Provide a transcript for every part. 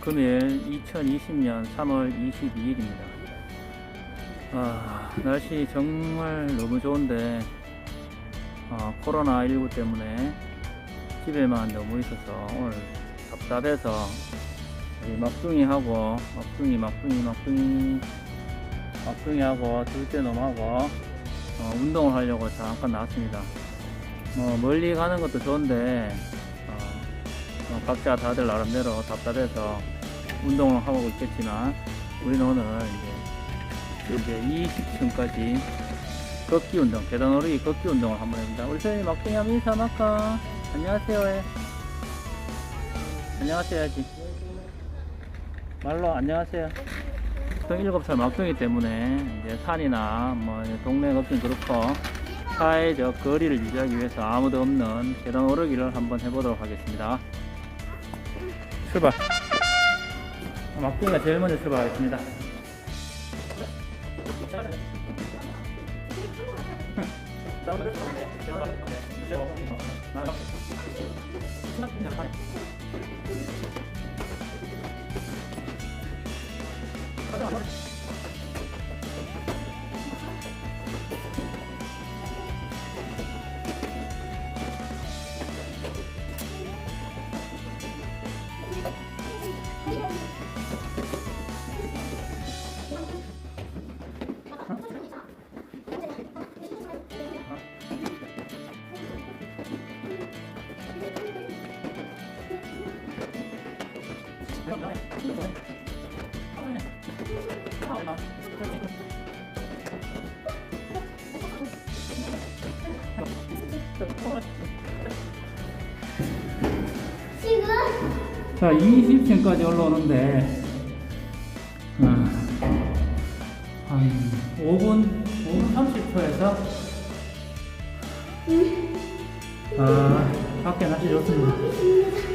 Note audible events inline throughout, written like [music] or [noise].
금일 2020년 3월 22일입니다. 아, 날씨 정말 너무 좋은데 아, 코로나19 때문에 집에만 너무 있어서 오늘 답답해서 막둥이하고 막둥이 막둥이 막둥이 막둥이하고 둘째 놈하고 어, 운동을 하려고 잠깐 나왔습니다. 뭐 멀리 가는 것도 좋은데 어, 어, 각자 다들 나름대로 답답해서 운동을 하고 있겠지만 우리는 오늘 이제 이제 20층까지 걷기 운동, 계단 오르기 걷기 운동을 한번 해봅니다. 우리 선생님 막둥이 한번 인사 할까? 안녕하세요 해. 안녕하세요 해야지. 말로 안녕하세요. 보통 7살 막둥이 때문에 이제 산이나 뭐 동네 걷기 그렇고 사회적 거리를 유지하기 위해서 아무도 없는 계단 오르기를 한번 해보도록 하겠습니다. 출발. 막둥이가 제일 먼저 출발하겠습니다. [laughs] 자, 20층까지 올라오는데, 아, 한 5분, 5분 30초에서, 아, 밖에 날씨 좋습니다.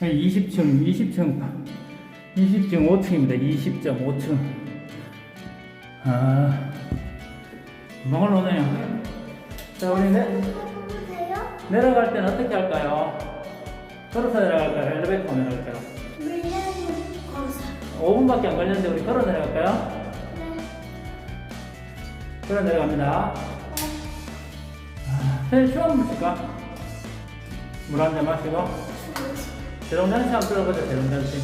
20층, 20층, 20층 5층입니다. 20.5층. 아, 금방 올라오네요. 자, 우리 내. 내려갈 때는 어떻게 할까요? 걸어서 내려갈까요? 엘리베이터 내려갈까요? 왜냐면 거기서 5분밖에 안 걸렸는데 우리 걸어 내려갈까요? 걸어 내려갑니다. 아, 선생님 춤 한번 줄까? 물 한 잔 마시고. 대롱 잔치 한번 들어보자, 대롱 잔치.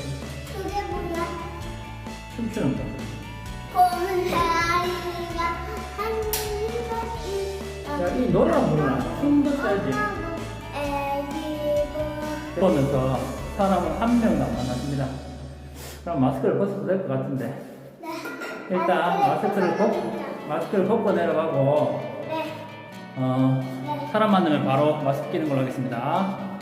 그게 뭐야? 춤추는 거. 봄은 하이가 한가지 야, 이 노래만 부르나? 춤도 춰야지. 그러면서 사람을 한 명도 안 만났습니다. 그럼 마스크를 벗어도 될 것 같은데. 네. 일단 마스크를 벗, 마스크를 벗고 내려가고, 네. 어, 네. 사람 만나면 바로 마스크 끼는 걸로 하겠습니다. 네.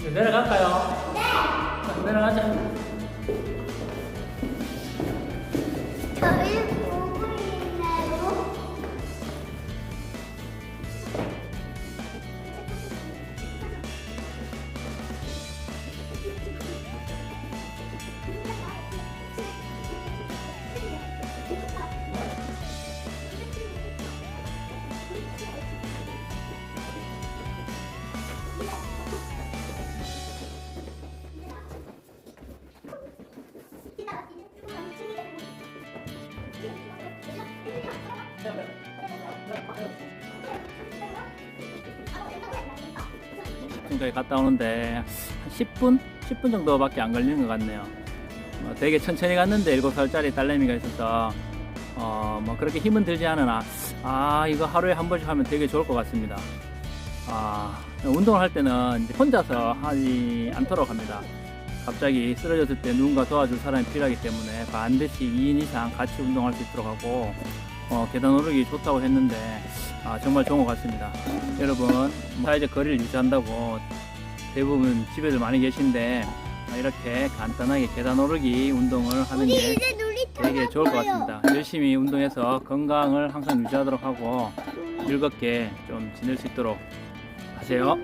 이제 내려갈까요? 네! 자, 내려가자. 지금까지 갔다 오는데 한 10분? 10분 정도밖에 안 걸리는 것 같네요. 어, 되게 천천히 갔는데 7살짜리 딸내미가 있어서 어, 뭐 그렇게 힘은 들지 않으나 아 이거 하루에 한 번씩 하면 되게 좋을 것 같습니다. 아, 운동을 할 때는 혼자서 하지 않도록 합니다. 갑자기 쓰러졌을 때 누군가 도와줄 사람이 필요하기 때문에 반드시 2인 이상 같이 운동할 수 있도록 하고 어, 계단 오르기 좋다고 했는데 아, 정말 좋은 것 같습니다. 여러분 사회적 거리를 유지한다고 대부분 집에들 많이 계신데 아, 이렇게 간단하게 계단 오르기 운동을 하는 게 되게 좋을 것. 같습니다. 열심히 운동해서 건강을 항상 유지하도록 하고 즐겁게 좀 지낼 수 있도록 하세요.